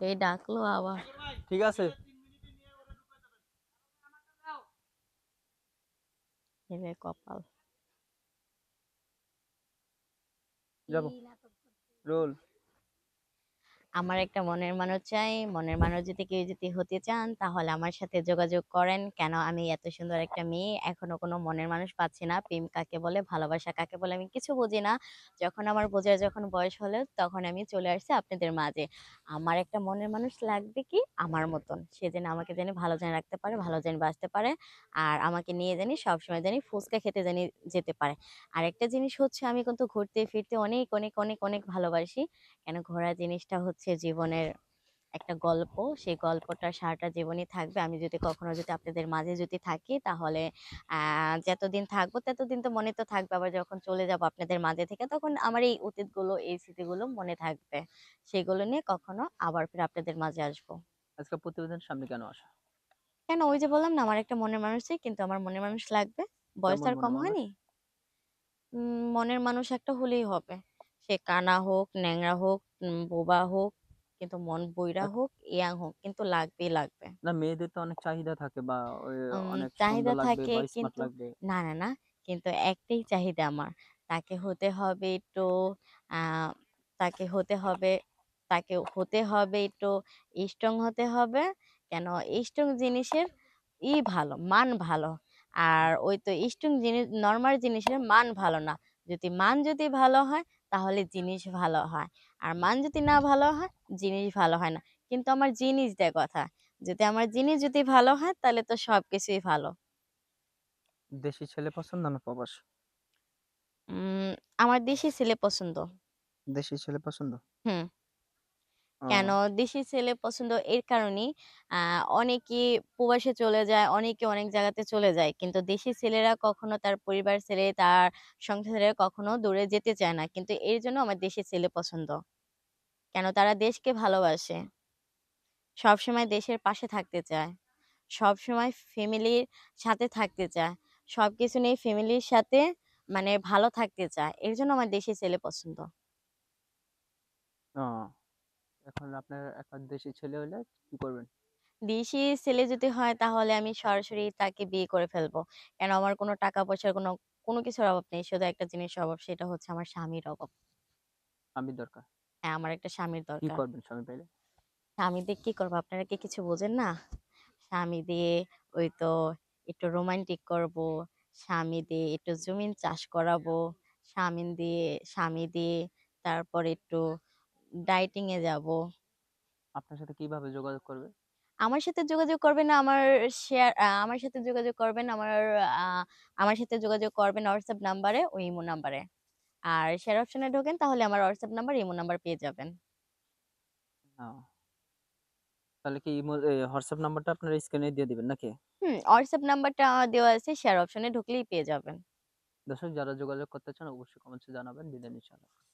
এই ডাকলো আবার। ঠিক আছে। এরে কপাল। যাব। রোল। আমার একটা মনের মানুষ চাই, মনের মানুষ যদি কেউ যদি হতে চান, তাহলে আমার সাথে যোগাযোগ করেন। কেন আমি এত সুন্দর একটা মেয়ে, এখনও কোনো মনের মানুষ পাচ্ছি না। প্রেম কাকে বলে, ভালোবাসা কাকে বলে, আমি কিছু বুঝি না। যখন আমার বোঝার যখন বয়স হলো, তখন আমি চলে আসছি আপনাদের মাঝে। আমার একটা মনের মানুষ লাগবে কি? আমার মতন। সে যেন আমাকে জানি ভালো জানি রাখতে পারে, ভালো জানি বাঁচতে পারে। আর আমাকে নিয়ে জানি, সবসময় জানি ফুচকা খেতে জানি যেতে পারে। আর একটা জিনিস হচ্ছে, আমি কিন্তু ঘুরতে ফিরতে অনেক অনেক অনেক অনেক ভালোবাসি। কেন ঘোরা জিনিসটা হচ্ছে জীবনের একটা গল্প। সেই গল্পটা সারাটা জীবনই থাকবে। আমি যদি কখনো যদি আপনাদের মাঝে যদি থাকি তাহলে আহ, যতদিন থাকব ততদিন তো মনে তো থাকবে। আবার যখন চলে যাব আপনাদের মাঝে থেকে তখন আমার এই অতীতগুলো এই স্মৃতিগুলো মনে থাকবে। সেগুলো নিয়ে কখনো আবার ফির আপনাদের মাঝে আসব। আজকে প্রতিবেদন সামনে কেন আসা? কেন ওই যে বললাম না আমার একটা মনের মানুষ চাই কিন্তু আমার মনের মানুষ লাগবে। বয়স আর কম হয়নি? উম, মনের মানুষ একটা হলেই হবে। সে কানা হোক ন্যাংরা হোক উম, বোবা হোক কিন্তু মন বইরা এক- হোক ইয়াং হোক কিন্তু লাগবেই লাগবে। না মেয়েদের তো অনেক চাহিদা থাকে বা ওই উম, অনেক চাহিদা লাগবে থাকে বা স্মার্ট কিন্তু লাগবে। না না না কিন্তু একটাই চাহিদা আমার তাকে হতে হবে একটু আহ তাকে হতে হবে তাকে হতে হবে একটু স্ট্রং হতে হবে কেন স্ট্রং জিনিসের ই ভালো মান ভালো। আর ওই তো স্ট্রং জিনিস নর্মাল জিনিসের মান ভালো না। যদি মান যদি ভালো হয় তাহলে জিনিস ভালো হয়। আর মান যদি না ভালো হয় জিনিস ভালো হয় না। কিন্তু আমার জিনিস দেয় কথা। যদি আমার জিনিস যদি ভালো হয় তাহলে তো সবকিছুই ভালো। দেশি ছেলে পছন্দ না প্রবাস? উম আমার দেশি ছেলে পছন্দ। দেশি ছেলে পছন্দ? হুম। কেন? দেশি ছেলে পছন্দ এর কারণেই আহ অনেকে প্রবাসে চলে যায় অনেকে অনেক জায়গাতে চলে যায়। কিন্তু দেশি ছেলেরা কখনো তার পরিবার ছেড়ে তার সংসার ছেড়ে কখনো দূরে যেতে চায় না। কিন্তু এর জন্য আমার দেশি ছেলে পছন্দ। কেন? তারা দেশকে ভালোবাসে। সবসময় দেশের পাশে থাকতে চায়। সবসময় ফ্যামিলির সাথে থাকতে চায়। সবকিছু নিয়ে ফ্যামিলির সাথে মানে ভালো থাকতে চায়। এর জন্য আমার দেশি ছেলে পছন্দ। ও, এখন আপনার একটা দেশি ছেলে হলে কি করবেন? দেশি ছেলে যদি হয় তাহলে আমি সরাসরি তাকে বিয়ে করে ফেলব। কেন আমার কোনো টাকা পয়সার কোনো কোনো কিছুর অভাব নেই। শুধু একটা জিনিসের অভাব সেটা হচ্ছে আমার স্বামীর অভাব। আমি দরকার? হ্যাঁ আমার একটা স্বামীর কি দরকার। করবেন স্বামী পেলে স্বামী দিয়ে কি করব? আপনারা কি কিছু বোঝেন না? স্বামী দিয়ে ওই তো একটু রোমান্টিক করব স্বামী দিয়ে একটু জমিন চাষ করাবো স্বামী দিয়ে স্বামী দিয়ে তারপর একটু ডাইটিং এ যাব। আপনার সাথে কীভাবে যোগাযোগ করবে? আমার সাথে যোগাযোগ করবেন আমার শেয়ার আমার সাথে যোগাযোগ করবেন আমার আহ, আমার সাথে যোগাযোগ করবেন হোয়াটসঅ্যাপ নাম্বারে ওই ইমো নাম্বারে আর শেয়ার অপশনে ঢোকেন তাহলে আমার হোয়াটসঅ্যাপ নাম্বার ইমো নাম্বার পেয়ে যাবেন। ও, তাহলে কি ইমো হোয়াটসঅ্যাপ নাম্বারটা আপনার স্ক্রিনে দিয়ে দিবেন নাকি? হুম হোয়াটসঅ্যাপ নাম্বারটা দেওয়া আছে শেয়ার অপশনে ঢুকলেই পেয়ে যাবেন। দর্শক যারা যোগাযোগ করতে চান অবশ্যই কমেন্টসে জানাবেন বিদায় নিচ্ছি আল্লাহ হাফেজ।